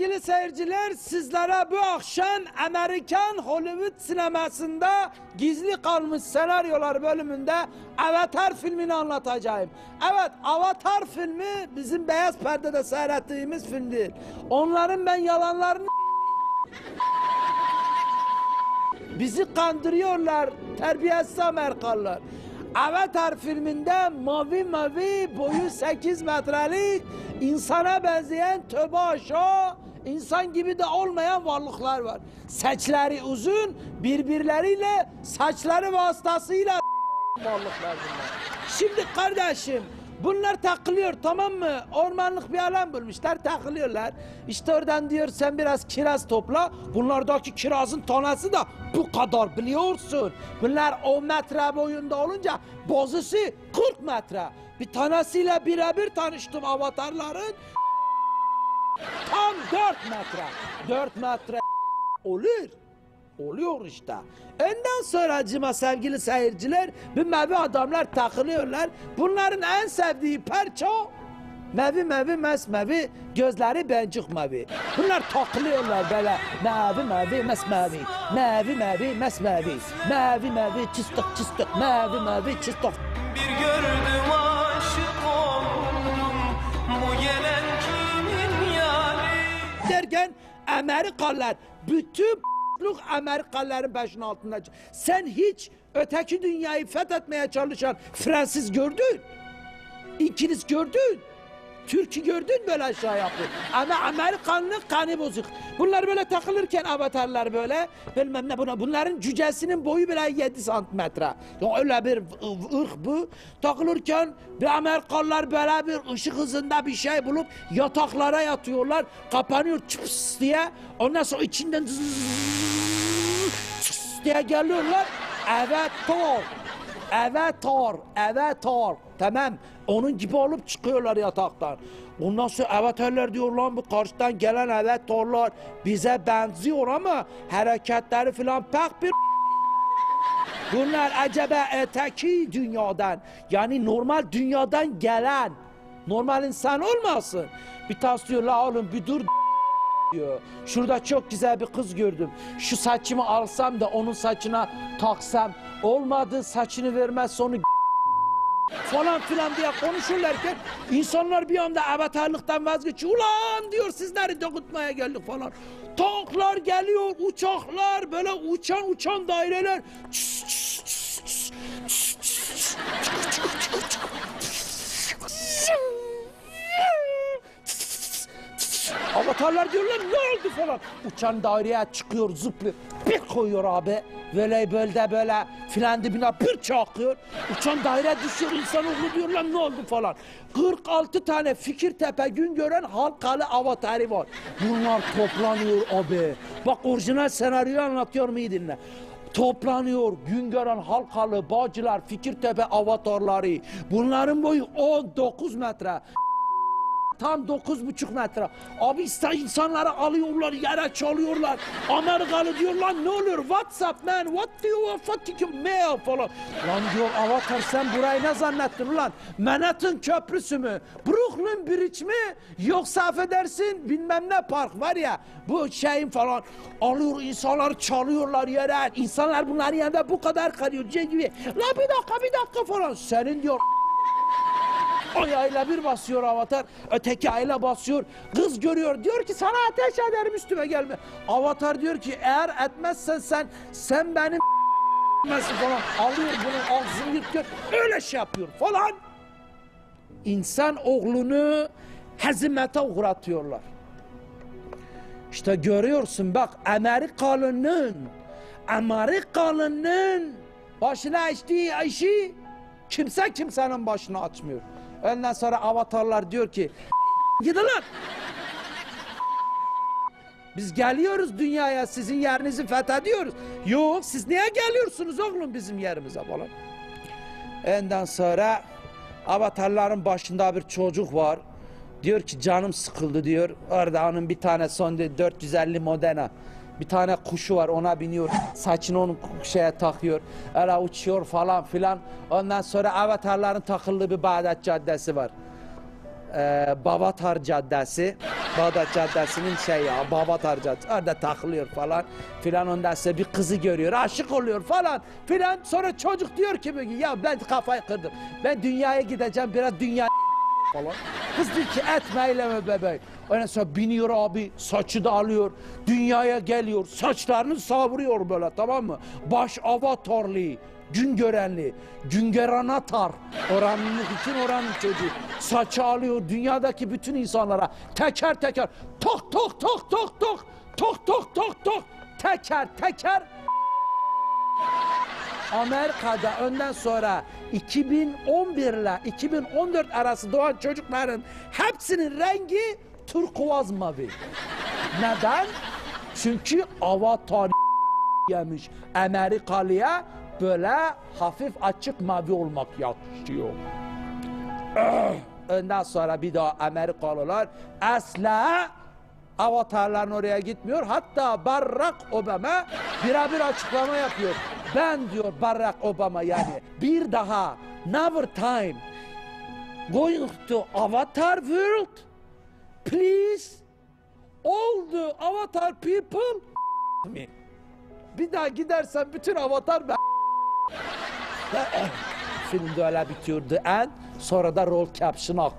Sevgili seyirciler sizlere bu akşam Amerikan Hollywood sinemasında gizli kalmış senaryolar bölümünde Avatar filmini anlatacağım. Evet Avatar filmi bizim beyaz perdede seyrettiğimiz film değil. Onların ben yalanlarını bizi kandırıyorlar terbiyesiz Amerikalılar. Avatar filminde mavi mavi boyu 8 metrelik insana benzeyen tövbe aşağı insan gibi de olmayan varlıklar var. Saçları uzun birbirleriyle saçları vasıtasıyla varlıklar bunlar. Şimdi kardeşim bunlar takılıyor tamam mı? Ormanlık bir alan bulmuşlar takılıyorlar. İşte oradan diyor sen biraz kiraz topla. Bunlardaki kirazın tanesi de bu kadar biliyorsun. Bunlar 10 metre boyunda olunca bozusu 40 metre. Bir tanesiyle birebir tanıştım avatarların. Tam 4 metre. 4 metre olur. Oluyor işte. Ondan sonra acıma sevgili seyirciler bu mavi adamlar takılıyorlar. Bunların en sevdiği parça mavi mavi mesmavi gözleri bencik mavi. Bunlar takılıyorlar böyle mavi mavi mesmavi. Mavi mavi mesmavi. Mavi mavi çıstık çıstık. Mavi mavi çıstık. Bir gördüm Amerikalılar bütün luk Amerikalıların başının altında. Sen hiç öteki dünyayı fethetmeye çalışan Fransız gördün. İngiliz gördün. Türk'ü gördün böyle aşağı yapıyor. Ama Amerikanlık kanı bozuk. Bunlar böyle takılırken avatarlar böyle bilmem ne buna. Bunların cücesinin boyu bile 7 santimetre. Ya öyle bir ırk bu. Takılırken bir Amerikalılar böyle bir ışık hızında bir şey bulup yataklara yatıyorlar. Kapanıyor çıps diye. Ondan sonra içinden çıps diye geliyorlar. Evet Thor. Evet Thor, evet Thor. Tamam. Onun gibi olup çıkıyorlar yataktan. Ondan sonra avatarlar diyor lan bu karşıdan gelen evet Thor'lar bize benziyor ama hareketleri falan pek bir Bunlar acaba öteki dünyadan yani normal dünyadan gelen normal insan olmasın. Bir tas diyor la oğlum bir dur diyor. Şurada çok güzel bir kız gördüm. Şu saçımı alsam da onun saçına taksam olmadı saçını vermez onu falan filan diye konuşurlarken insanlar bir anda avatarlıktan vazgeçiyor. Ulan diyor sizleri dokutmaya geldik falan. Tanklar geliyor, uçaklar, böyle uçan uçan daireler. Çıs, çıs, çıs, çıs, çıs, çıs, çıs. Avatarlar diyorlar ne oldu falan. Uçan daireye çıkıyor zıplıyor. Bir koyuyor abi. Böyle böyle böyle filan dibine bir çakıyor. Uçan daire düşüyor insanoğlu diyorlar ne oldu falan. 46 tane Fikirtepe gün gören halkalı avatarı var. Bunlar toplanıyor abi. Bak orijinal senaryoyu anlatıyorum iyi dinle toplanıyor Güngören Halkalı, Bağcılar, Fikirtepe avatarları. Bunların boyu 19 metre. Tam dokuz buçuk metre. Abi iste- insanları alıyorlar yere çalıyorlar. Amerikalı diyor lan ne oluyor? What's up man? What do you fucking mail falan. Lan diyor avatar sen burayı ne zannettin lan? Manhattan Köprüsü mü? Brooklyn Bridge mi? Yoksa affedersin bilmem ne park var ya. Bu şeyin falan. Alıyor insanlar çalıyorlar yere. İnsanlar bunların yanında bu kadar kalıyor. Gibi. La bir dakika bir dakika falan. Senin diyor Ayağıyla bir basıyor avatar, öteki ayla basıyor. Kız görüyor, diyor ki sana ateş ederim üstüme gelme. Avatar diyor ki eğer etmezsen sen, sen benim Mesut falan alıyor bunun ağzını yırtıyor. Öyle şey yapıyor falan. İnsan oğlunu hezimete uğratıyorlar. İşte görüyorsun bak Amerikalı'nın Amerikalı'nın başına açtığı işi kimse kimsenin başına açmıyor. Ondan sonra avatarlar diyor ki gidin lan. Biz geliyoruz dünyaya sizin yerinizi fethediyoruz. Yok siz niye geliyorsunuz oğlum bizim yerimize falan. Ondan sonra avatarların başında bir çocuk var. Diyor ki canım sıkıldı diyor. Onun bir tane son 450 Modena. Bir tane kuşu var ona biniyor. Saçını onun şeye takıyor. Öyle uçuyor falan filan. Ondan sonra avatarların takıldığı bir Bağdat Caddesi var. e, Babatar Caddesi. Bağdat Caddesi'nin şey ya Babatar Caddesi. Orada takılıyor falan. Filan ondan sonra bir kızı görüyor. Aşık oluyor falan. Filan sonra çocuk diyor ki ya ben kafayı kırdım. Ben dünyaya gideceğim biraz dünya falan. Kız diyor ki etme eyleme bebeğim. Ondan sonra biniyor abi saçı da alıyor. Dünyaya geliyor saçlarını savuruyor böyle tamam mı? Baş avatarlı. Gün görenli, Güngören Atar, oranlık için oranın çocuğu. Saçı alıyor dünyadaki bütün insanlara teker teker tok tok tok tok tok tok tok tok tok teker teker Amerika'da önden sonra 2011 ile 2014 arası doğan çocukların hepsinin rengi turkuaz mavi. Neden? Çünkü avatar yemiş. Amerikalıya böyle hafif açık mavi olmak yakışıyor. Ondan sonra bir daha Amerikalılar asla avatarların oraya gitmiyor. Hatta Barack Obama birebir açıklama yapıyor. Ben diyor Barack Obama yani bir daha never time going to Avatar World please all the Avatar people me. Bir daha gidersen bütün Avatar ben Film de öyle bitiyor. The End. Sonra da roll caption.